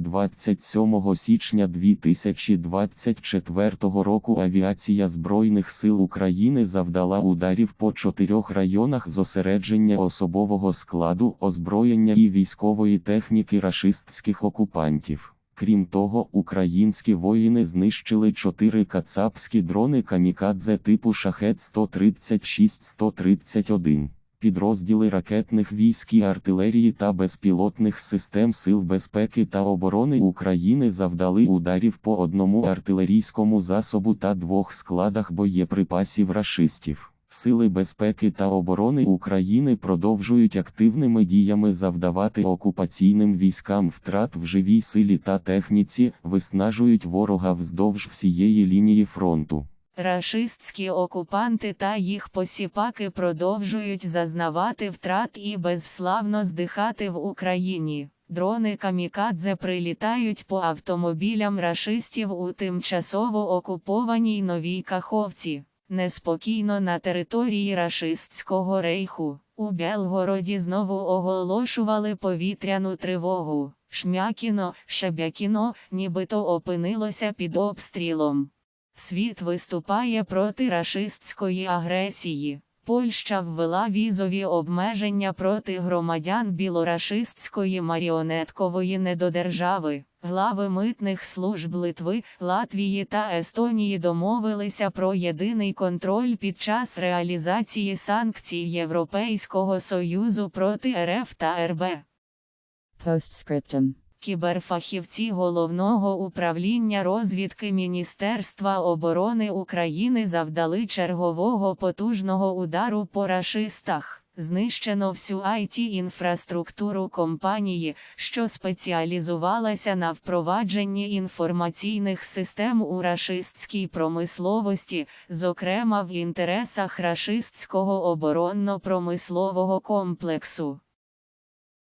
27 січня 2024 року авіація Збройних сил України завдала ударів по чотирьох районах зосередження особового складу, озброєння і військової техніки рашистських окупантів. Крім того, українські воїни знищили чотири кацапські дрони камікадзе типу шахет 136-131. Підрозділи ракетних військ і артилерії та безпілотних систем Сил безпеки та оборони України завдали ударів по одному артилерійському засобу та двох складах боєприпасів рашистів. Сили безпеки та оборони України продовжують активними діями завдавати окупаційним військам втрат в живій силі та техніці, виснажують ворога вздовж всієї лінії фронту. Рашистські окупанти та їх посіпаки продовжують зазнавати втрат і безславно здихати в Україні. Дрони камікадзе прилітають по автомобілям рашистів у тимчасово окупованій новій Каховці. Неспокійно на території рашистського рейху. У Белгороді знову оголошували повітряну тривогу. Шмякіно, Шебякіно, нібито опинилося під обстрілом. Світ виступає проти рашистської агресії. Польща ввела візові обмеження проти громадян білорашистської маріонеткової недодержави. Глави митних служб Литви, Латвії та Естонії домовилися про єдиний контроль під час реалізації санкцій Європейського Союзу проти РФ та РБ. Postscriptum. Кіберфахівці Головного управління розвідки Міністерства оборони України завдали чергового потужного удару по рашистах. Знищено всю IT-інфраструктуру компанії, що спеціалізувалася на впровадженні інформаційних систем у рашистській промисловості, зокрема в інтересах рашистського оборонно-промислового комплексу.